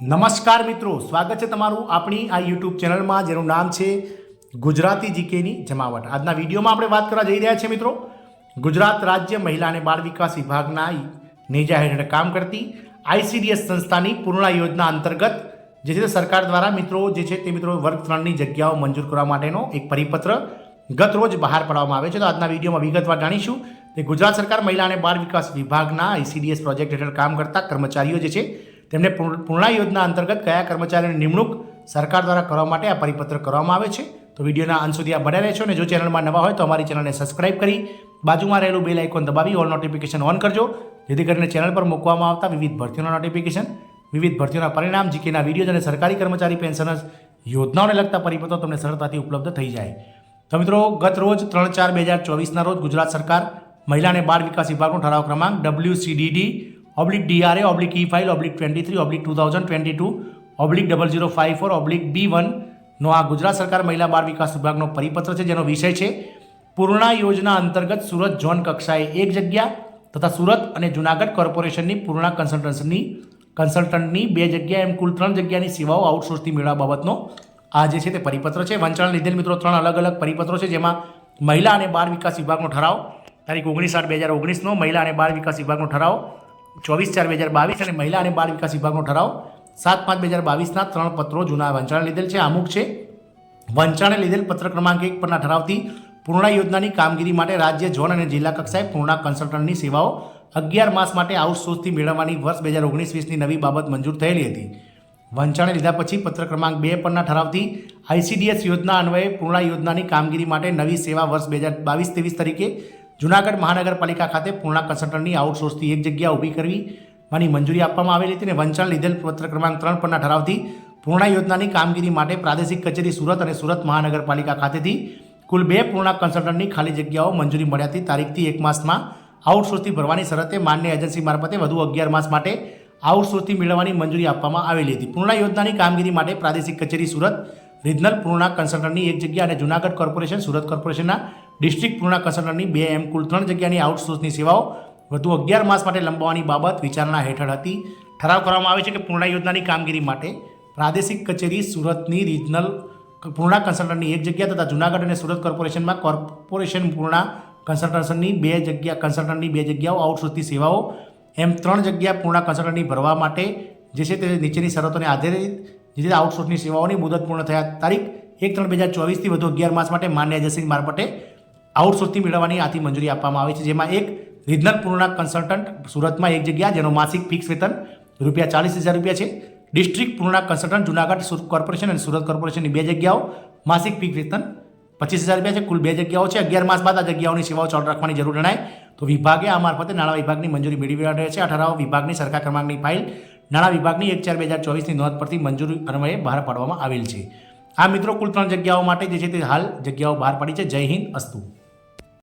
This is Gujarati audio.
નમસ્કાર મિત્રો, સ્વાગત છે તમારું આપણી આ યુટ્યુબ ચેનલમાં, જેનું નામ છે ગુજરાતી જીકેની જમાવટ. આજના વિડીયોમાં આપણે વાત કરવા જઈ રહ્યા છીએ મિત્રો. ગુજરાત રાજ્ય મહિલા અને બાળ વિકાસ વિભાગના નેજા હેઠળ કામ કરતી આઈસીડીએસ સંસ્થાની પૂર્ણ યોજના અંતર્ગત જે છે સરકાર દ્વારા મિત્રો, જે છે તે મિત્રો વર્ગ ત્રણની જગ્યાઓ મંજૂર કરવા માટેનો એક પરિપત્ર ગત રોજ બહાર પાડવામાં આવે છે. તો આજના વિડીયોમાં વિગતવાર જાણીશું તે ગુજરાત સરકાર મહિલા અને બાળ વિકાસ વિભાગના આઈસીડીએસ પ્રોજેક્ટ હેઠળ કામ કરતા કર્મચારીઓ જે છે તેમને પૂર્ણ યોજના અંતર્ગત કયા કર્મચારીઓની નિમણૂક સરકાર દ્વારા કરવા માટે આ પરિપત્ર કરવામાં આવે છે? તો વિડીયોના અંત સુધી આ બન્યા રહેશો અને જો ચેનલમાં નવા હોય તો અમારી ચેનલને સબસ્ક્રાઇબ કરી બાજુમાં રહેલું બેલ આઇકોન દબાવી ઓલ નોટિફિકેશન ઓન કરજો, જેથી કરીને ચેનલ પર મૂકવામાં આવતા વિવિધ ભરતીઓના નોટિફિકેશન, વિવિધ ભરતીઓના પરિણામ, જીકેના વીડિયો અને સરકારી કર્મચારી પેન્શનર્સ યોજનાઓને લગતા પરિપત્રો તમને સરળતાથી ઉપલબ્ધ થઈ જાય. તો મિત્રો, ગત રોજ ત્રણ ચાર બે હજાર ચોવીસના રોજ ગુજરાત સરકાર મહિલા અને બાળ વિકાસ વિભાગનો ઠરાવ ક્રમાંક W CDD oblique DRA oblique E file oblique twenty three oblique two thousand twenty two oblique double zero five four oblique B વનનો આ ગુજરાત સરકાર મહિલા બાળ વિકાસ વિભાગનો પરિપત્ર છે, જેનો વિષય છે, પૂર્ણા યોજના અંતર્ગત સુરત ઝોન કક્ષાએ એક જગ્યા તથા સુરત અને જુનાગઢ કોર્પોરેશનની પૂર્ણા કન્સલ્ટન્સની, કન્સલ્ટન્ટની બે જગ્યા, એમ કુલ ત્રણ જગ્યાની સેવાઓ આઉટસોર્સથી મેળવવા બાબતનો આ જે છે તે પરિપત્ર છે. વંચાણ લીધેલ મિત્રો ત્રણ અલગ અલગ પરિપત્રો છે, જેમાં મહિલા અને બાળ વિકાસ વિભાગનો ઠરાવ, તારીખ ઓગણીસ આઠ બે હજાર ઓગણીસનો મહિલા અને બાળ વિકાસ વિભાગનો ઠરાવ ચોવીસ ચાર બે હજાર બાવીસ અને મહિલા અને બાળ વિકાસ વિભાગનો ઠરાવ. સાત પાંચ બે હજાર બાવીસના ત્રણ પત્રો જૂના વંચાણે લીધેલ છે. અમુક છે. વંચાણે લીધેલ પત્ર ક્રમાંક એક પરના ઠરાવથી પૂર્ણા યોજનાની કામગીરી માટે રાજ્ય, ઝોન અને જિલ્લા કક્ષાએ પૂર્ણા કન્સલ્ટન્ટની સેવાઓ અગિયાર માસ માટે આઉટસોર્સથી મેળવવાની વર્ષ બે હજાર ઓગણીસ વીસની નવી બાબત મંજૂર થયેલી હતી. વંચાણે લીધા પછી પત્ર ક્રમાંક બે પરના ઠરાવથી આઈસીડીએસ યોજના અન્વયે પૂર્ણા યોજનાની કામગીરી માટે નવી સેવા વર્ષ બે હજાર બાવીસ ત્રેવીસ તરીકે જુનાગઢ મહાનગરપાલિકા ખાતે પૂર્ણા કન્સલ્ટન્ટની આઉટસોર્સથી એક જગ્યા ઊભી કરવીમાંની મંજૂરી આપવામાં આવેલી હતી અને વંચાણ લીધેલ પત્ર ક્રમાંક ત્રણ પરના ઠરાવથી પૂર્ણા યોજનાની કામગીરી માટે પ્રાદેશિક કચેરી સુરત અને સુરત મહાનગરપાલિકા ખાતેથી કુલ બે પૂર્ણા કન્સલ્ટન્ટની ખાલી જગ્યાઓ મંજૂરી મળ્યાથી તારીખથી એક માસમાં આઉટસોર્સથી ભરવાની શરતે માન્ય એજન્સી મારફતે વધુ અગિયાર માસ માટે આઉટસોર્સથી મેળવવાની મંજૂરી આપવામાં આવેલી હતી. પૂર્ણા યોજનાની કામગીરી માટે પ્રાદેશિક કચેરી સુરત, રિજનલ પૂર્ણા કન્સલ્ટન્ટની એક જગ્યા અને જુનાગઢ કોર્પોરેશન, સુરત કોર્પોરેશનના ડિસ્ટ્રિક્ટ પૂર્ણા કન્સલ્ટન્ટની બે એમ કુલ ત્રણ જગ્યાની આઉટસોર્સની સેવાઓ વધુ અગિયાર માસ માટે લંબાવવાની બાબત વિચારણા હેઠળ હતી. ઠરાવ કરવામાં આવે છે કે પૂર્ણા યોજનાની કામગીરી માટે પ્રાદેશિક કચેરી સુરતની રિજનલ પૂર્ણા કન્સલ્ટન્ટની એક જગ્યા તથા જુનાગઢ અને સુરત કોર્પોરેશનમાં કોર્પોરેશન પૂર્ણા કન્સલ્ટન્સની બે જગ્યા કન્સલ્ટન્ટની બે જગ્યાઓ, આઉટસોર્સની સેવાઓ, એમ ત્રણ જગ્યા પૂર્ણા કન્સલ્ટન્ટની ભરવા માટે, જે છે તે નીચેની શરતોને આધારે જે આઉટસોર્સની સેવાઓની મુદત પૂર્ણ થયા. તારીખ એક ત્રણ બે હજાર ચોવીસથી વધુ અગિયાર માસ માટે માન્ય એજન્સી મારફતે આઉટસોર્સથી મેળવવાની આથી મંજૂરી આપવામાં આવી છે, જેમાં એક રીજનલ પૂર્ણ કન્સલ્ટન્ટ સુરતમાં એક જગ્યા, જેનો માસિક ફિક્સ વેતન રૂપિયા ચાલીસ હજાર રૂપિયા છે. ડિસ્ટ્રિક્ટ પૂર્ણ કન્સલ્ટન્ટ જુનાગઢ કોર્પોરેશન અને સુરત કોર્પોરેશનની બે જગ્યાઓ, માસિક ફિક્સ વેતન પચીસ હજાર રૂપિયા છે. કુલ બે જગ્યાઓ છે. અગિયાર માસ બાદ આ જગ્યાઓની સેવાઓ ચાલુ રાખવાની જરૂર જણાય. તો વિભાગે આ મારફતે નાણાં વિભાગની મંજૂરી મેળવી રહે છે. ઠરાવ વિભાગની સરકાર ક્રમાંકની ફાઇલ નાણાં વિભાગની એક ચાર બે હજાર ચોવીસની નોંધ પરથી મંજૂરી અન્વયે બહાર પાડવામાં આવેલ છે. આ મિત્રો કુલ ત્રણ જગ્યાઓ માટે જે છે તે હાલ જગ્યાઓ બહાર પાડી છે. જય હિન્દ, અસ્તુ.